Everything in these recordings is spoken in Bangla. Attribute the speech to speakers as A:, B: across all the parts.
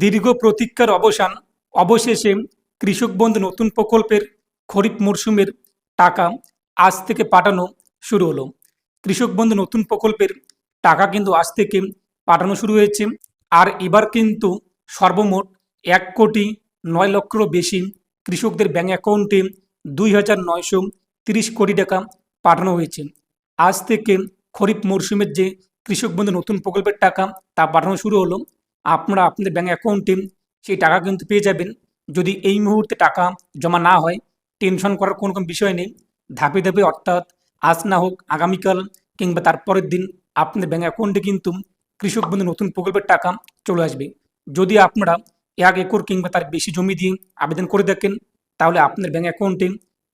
A: দীর্ঘ প্রতীক্ষার অবসান, অবশেষে কৃষক বন্ধু নতুন প্রকল্পের খরিফ মরশুমের টাকা আজ থেকে পাঠানো শুরু হলো। কৃষক বন্ধু নতুন প্রকল্পের টাকা কিন্তু আজ থেকে পাঠানো শুরু হয়েছে। আর এবার কিন্তু সর্বমোট এক কোটি নয় লক্ষেরও বেশি কৃষকদের ব্যাঙ্ক অ্যাকাউন্টে দুই হাজার নয়শো তিরিশ কোটি টাকা পাঠানো হয়েছে। আজ থেকে খরিফ মরশুমের যে কৃষক বন্ধু নতুন প্রকল্পের টাকা তা পাঠানো শুরু হলো। আপনারা আপনাদের ব্যাঙ্ক অ্যাকাউন্টে সেই টাকা কিন্তু পেয়ে যাবেন। যদি এই মুহূর্তে টাকা জমা না হয় টেনশন করার কোনো কোনো বিষয় নেই। ধাপে ধাপে অর্থাৎ আজ না হোক আগামীকাল কিংবা তারপরের দিন আপনাদের ব্যাঙ্ক অ্যাকাউন্টে কিন্তু কৃষক বন্ধু নতুন প্রকল্পের টাকা চলে আসবে। যদি আপনারা এক একর কিংবা তার বেশি জমি দিয়ে আবেদন করে দেখেন, তাহলে আপনার ব্যাঙ্ক অ্যাকাউন্টে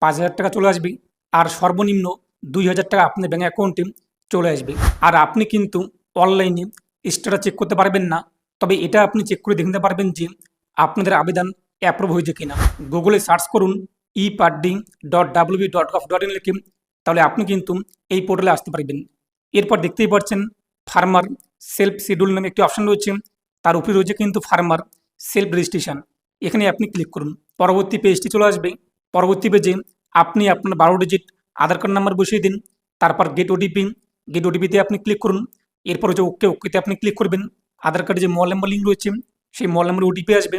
A: পাঁচ হাজার টাকা চলে আসবে আর সর্বনিম্ন দুই হাজার টাকা আপনার ব্যাঙ্ক অ্যাকাউন্টে চলে আসবে। আর আপনি কিন্তু অনলাইনে স্ট্যাটাস চেক করতে পারবেন না। তবে এটা আপনি চেক করে দেখতে পারবেন যে আপনাদের আবেদন অ্যাপ্রুভ হয়েছে কিনা। গুগলে সার্চ করুন ই পার্ডিং dot W B dot gov dot in লিখে, তাহলে আপনি কিন্তু এই পোর্টালে আসতে পারবেন। এরপর দেখতেই পাচ্ছেন ফার্মার সেলফ শিডিউল নামে একটি অপশন রয়েছে, তার উপরে রয়েছে কিন্তু ফার্মার সেলফ রেজিস্ট্রেশন এখানে আপনি ক্লিক করুন। পরবর্তী পেজটি চলে আসবে। পরবর্তী পেজে আপনি আপনার বারো ডিজিট আধার কার্ড নাম্বার বসিয়ে দিন, তারপর গেট ওটিপি গেট ওটিপিতে আপনি ক্লিক করুন। এরপর হচ্ছে ওকে ওকেতে আপনি ক্লিক করবেন। আধার কার্ডে যে মোবাইল নাম্বার লিঙ্ক রয়েছে, সেই মোবাইল নাম্বারে ওটিপি আসবে।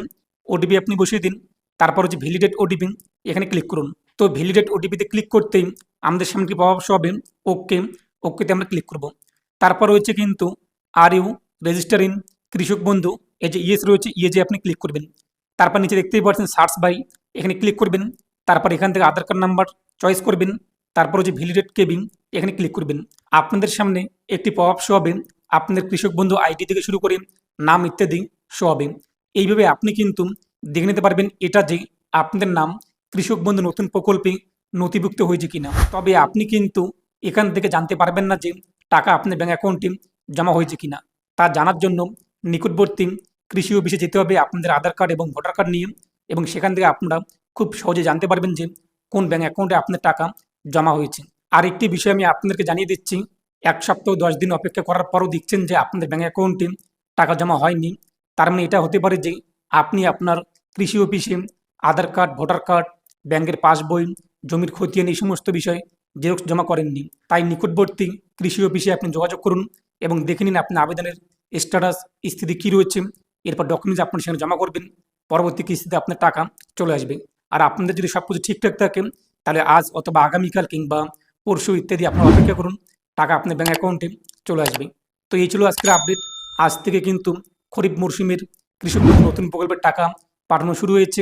A: ওটিপি আপনি বসিয়ে দিন, তারপর হচ্ছে ভ্যালিডেট ওটিপি এখানে ক্লিক করুন। তো ভ্যালিডেট ওটিপিতে ক্লিক করতেই আমাদের সামনে কি পাওয়া হবে ওকে ওকেতে আমরা ক্লিক করব। তারপর রয়েছে কিন্তু আর ইউ রেজিস্টার ইন কৃষক বন্ধু? এই যে ইয়েস রয়েছে ইয়ে যে আপনি ক্লিক করবেন। তারপর নিচে দেখতেই পাচ্ছেন সার্চ বাই এখানে ক্লিক করবেন। তারপর এখান থেকে আধার কার্ড নাম্বার চয়েস করবেন। তারপর হচ্ছে ভ্যালিডেট কেবিং এখানে ক্লিক করবেন। আপনাদের সামনে একটি পপ শো হবে আপনাদের কৃষক বন্ধু আইডি থেকে শুরু করে নাম ইত্যাদি শো হবে এইভাবে আপনি কিন্তু দেখে নিতে পারবেন এটা যে আপনাদের নাম কৃষক বন্ধু নতুন প্রকল্পে নথিভুক্ত হয়েছে কিনা। তবে আপনি কিন্তু এখান থেকে জানতে পারবেন না যে টাকা আপনার ব্যাঙ্ক অ্যাকাউন্টে জমা হয়েছে কিনা। তা জানার জন্য নিকটবর্তী কৃষি অফিসে যেতে হবে আপনাদের আধার কার্ড এবং ভোটার কার্ড নিয়ে এবং সেখান থেকে আপনারা খুব সহজে জানতে পারবেন যে কোন ব্যাঙ্ক অ্যাকাউন্টে আপনার টাকা জমা হয়েছে। আর একটি বিষয় আমি আপনাদেরকে জানিয়ে দিচ্ছি এক সপ্তাহ দশ দিন অপেক্ষা করার পরও দেখছেন যে আপনাদের ব্যাঙ্ক অ্যাকাউন্টে টাকা জমা হয়নি। তার মানে এটা হতে পারে যে আপনি আপনার কৃষি অফিসে আধার কার্ড, ভোটার কার্ড ব্যাংকের পাসবই, জমির খতিয়ান এই সমস্ত বিষয় জেরক্স জমা করেননি। তাই নিকটবর্তী কৃষি অফিসে আপনি যোগাযোগ করুন এবং দেখে নিন আপনার আবেদনের স্ট্যাটাস স্থিতি কী রয়েছে। এরপর ডকুমেন্টস আপনি সেখানে জমা করবেন। পরবর্তী কিস্তিতে আপনার টাকা চলে আসবে। আর আপনাদের যদি সব কিছু ঠিকঠাক থাকে, তাহলে আজ অথবা আগামীকাল কিংবা পরশু ইত্যাদি আপনার অপেক্ষা করুন। টাকা আপনার ব্যাঙ্ক অ্যাকাউন্টে চলে আসবে। তো এই ছিল আজকের আপডেট আজ থেকে কিন্তু খরিফ মরশুমের কৃষকদের নতুন প্রকল্পের টাকা পাঠানো শুরু হয়েছে।